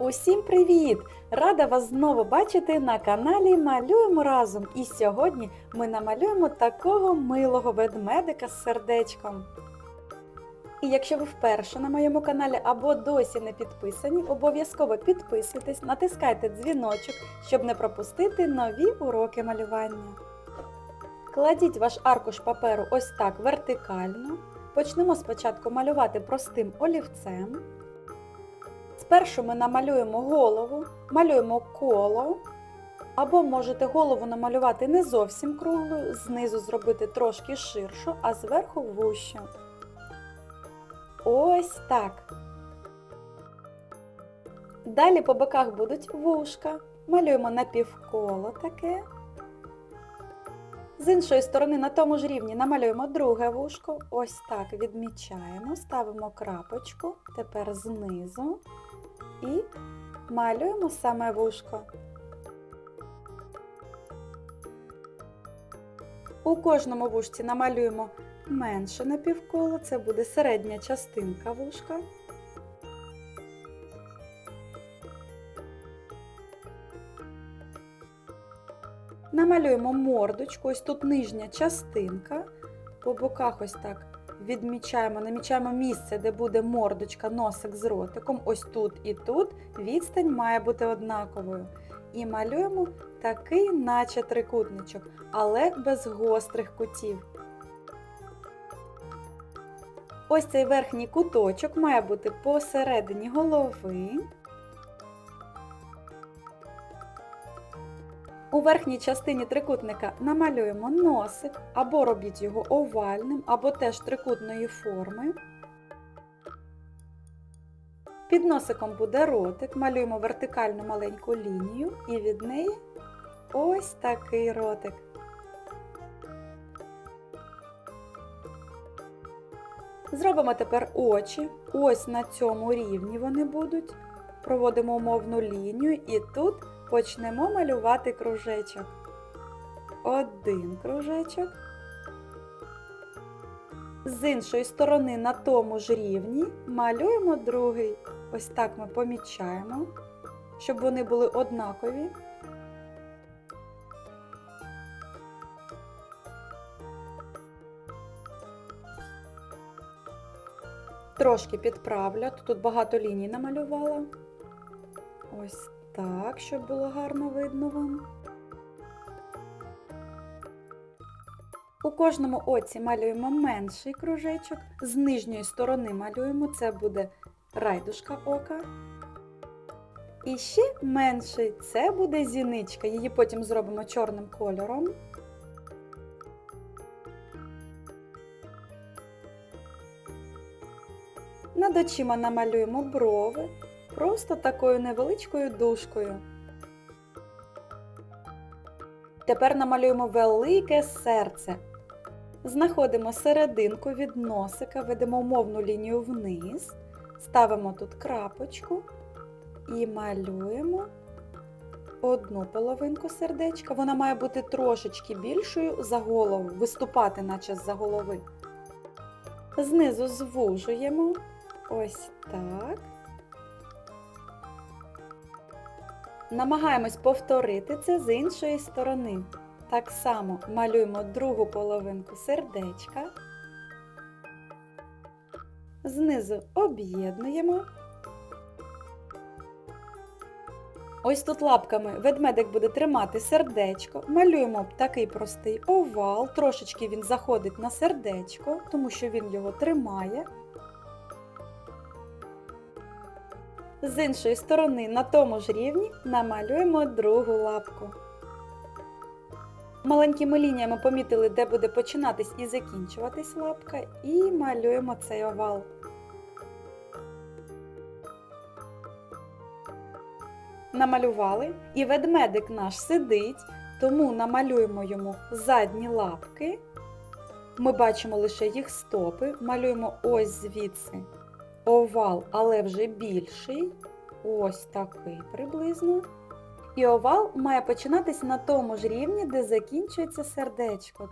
Усім привіт! Рада вас знову бачити на каналі Малюємо разом. І сьогодні ми намалюємо такого милого ведмедика з сердечком. І якщо ви вперше на моєму каналі або досі не підписані, обов'язково підписуйтесь, натискайте дзвіночок, щоб не пропустити нові уроки малювання. Кладіть ваш аркуш паперу ось так вертикально. Почнемо спочатку малювати простим олівцем. Спершу ми намалюємо голову, малюємо коло, або можете голову намалювати не зовсім круглою, знизу зробити трошки ширшу, а зверху вущу. Ось так. Далі по боках будуть вушка. Малюємо напівколо таке. З іншої сторони на тому ж рівні намалюємо друге вушко. Ось так відмічаємо, ставимо крапочку, тепер знизу і малюємо саме вушко. У кожному вушці намалюємо менше напівколо, це буде середня частинка вушка. Намалюємо мордочку, ось тут нижня частинка. По боках ось так відмічаємо, намічаємо місце, де буде мордочка, носик з ротиком. Ось тут і тут відстань має бути однаковою. І малюємо такий, наче трикутничок, але без гострих кутів. Ось цей верхній куточок має бути посередині голови. У верхній частині трикутника намалюємо носик, або робіть його овальним, або теж трикутної форми. Під носиком буде ротик, малюємо вертикальну маленьку лінію і від неї ось такий ротик. Зробимо тепер очі. Ось на цьому рівні вони будуть. Проводимо умовну лінію і тут почнемо малювати кружечок. Один кружечок. З іншої сторони на тому ж рівні малюємо другий. Ось так ми помічаємо, щоб вони були однакові. Трошки підправлю, тут багато ліній намалювала. Ось так, щоб було гарно видно вам. У кожному оці малюємо менший кружечок, з нижньої сторони малюємо, це буде райдушка ока. І ще менший це буде зіничка, її потім зробимо чорним кольором. Над очима намалюємо брови, просто такою невеличкою дужкою. Тепер намалюємо велике серце. Знаходимо серединку від носика, ведемо умовну лінію вниз, ставимо тут крапочку і малюємо одну половинку сердечка. Вона має бути трошечки більшою за голову, виступати наче з-за голови. Знизу звужуємо. Ось так. Намагаємось повторити це з іншої сторони. Так само малюємо другу половинку сердечка. Знизу об'єднуємо. Ось тут лапками ведмедик буде тримати сердечко. Малюємо такий простий овал, трошечки він заходить на сердечко, тому що він його тримає. З іншої сторони на тому ж рівні намалюємо другу лапку. Маленькими лініями помітили, де буде починатись і закінчуватись лапка, і малюємо цей овал. Намалювали, і ведмедик наш сидить, тому намалюємо йому задні лапки. Ми бачимо лише їх стопи, малюємо ось звідси овал, але вже більший. Ось такий приблизно. І овал має починатись на тому ж рівні, де закінчується сердечко.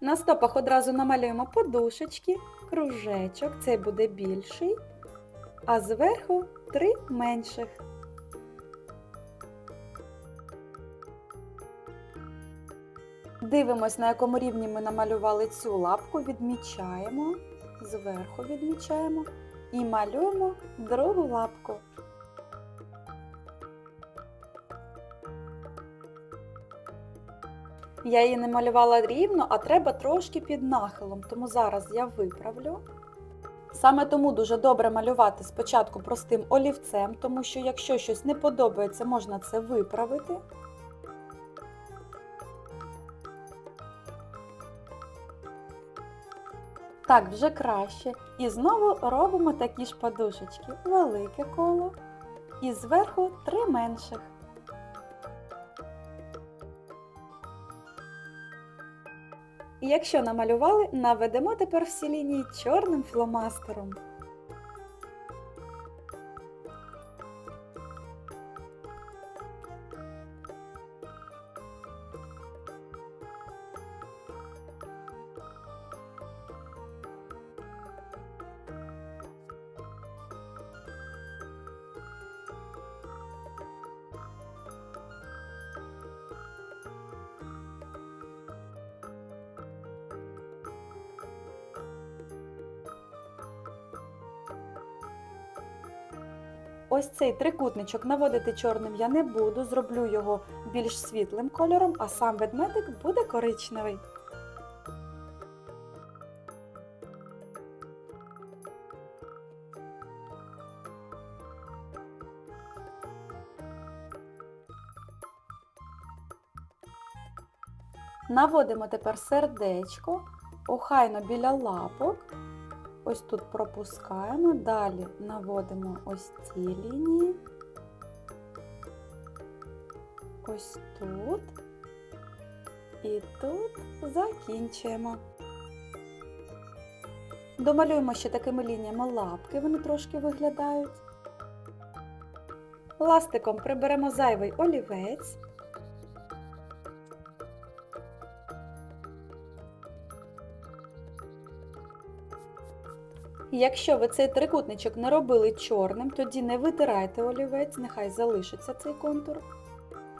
На стопах одразу намалюємо подушечки, кружечок, цей буде більший. а зверху три менших. Дивимось, на якому рівні ми намалювали цю лапку, відмічаємо, зверху відмічаємо і малюємо другу лапку. Я її не малювала рівно, а треба трошки під нахилом, тому зараз я виправлю. Саме тому дуже добре малювати спочатку простим олівцем, тому що якщо щось не подобається, можна це виправити. Так, вже краще. І знову робимо такі ж подушечки. Велике коло. І зверху три менших. Якщо намалювали, наведемо тепер всі лінії чорним фломастером. Ось цей трикутничок наводити чорним я не буду, зроблю його більш світлим кольором, а сам ведмедик буде коричневий. Наводимо тепер сердечко, охайно біля лапок. Ось тут пропускаємо, далі наводимо ось ці лінії. Ось тут. І тут закінчуємо. Домалюємо ще такими лініями лапки, вони трошки виглядають. Ластиком приберемо зайвий олівець. Якщо ви цей трикутничок не робили чорним, тоді не витирайте олівець, нехай залишиться цей контур.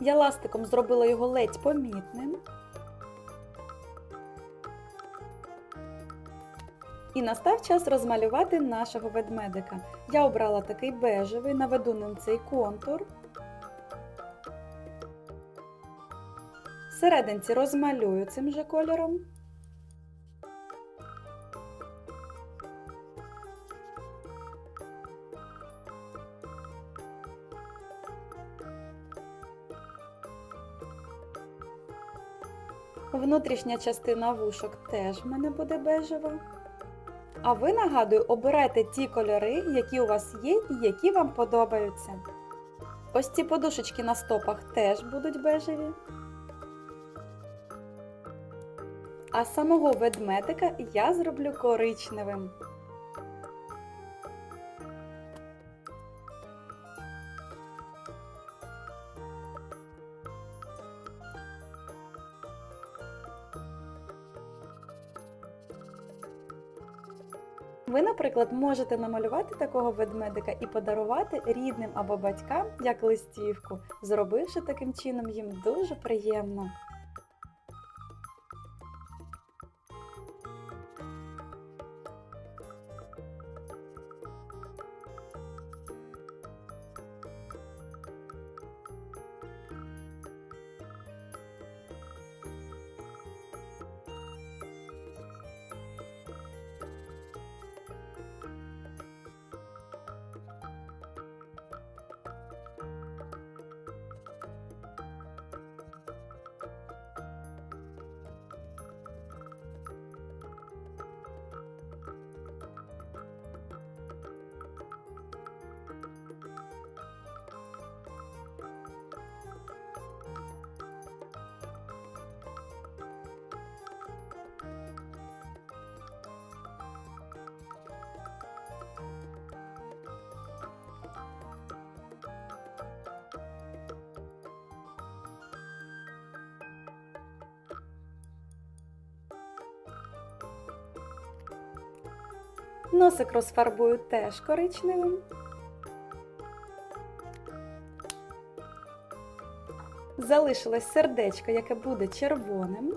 Я ластиком зробила його ледь помітним. І настав час розмалювати нашого ведмедика. Я обрала такий бежевий, наведу ним цей контур. Всерединці розмалюю цим же кольором. Внутрішня частина вушок теж в мене буде бежева. А ви, нагадую, обирайте ті кольори, які у вас є і які вам подобаються. Ось ці подушечки на стопах теж будуть бежеві. А самого ведмедика я зроблю коричневим. Ви, наприклад, можете намалювати такого ведмедика і подарувати рідним або батькам як листівку, зробивши таким чином їм дуже приємно. Носик розфарбую теж коричневим. Залишилось сердечко, яке буде червоним.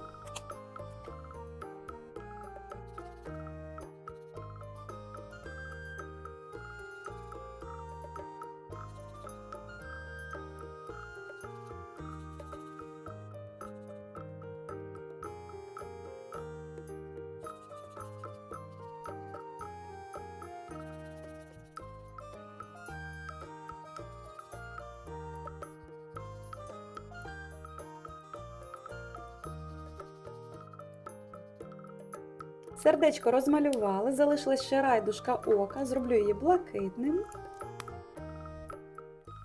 Сердечко розмалювали, залишилась ще райдушка ока, зроблю її блакитним.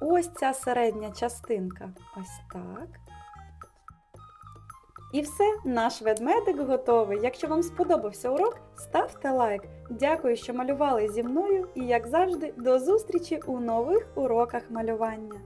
Ось ця середня частинка. Ось так. І все, наш ведмедик готовий. Якщо вам сподобався урок, ставте лайк. Дякую, що малювали зі мною і, як завжди, до зустрічі у нових уроках малювання.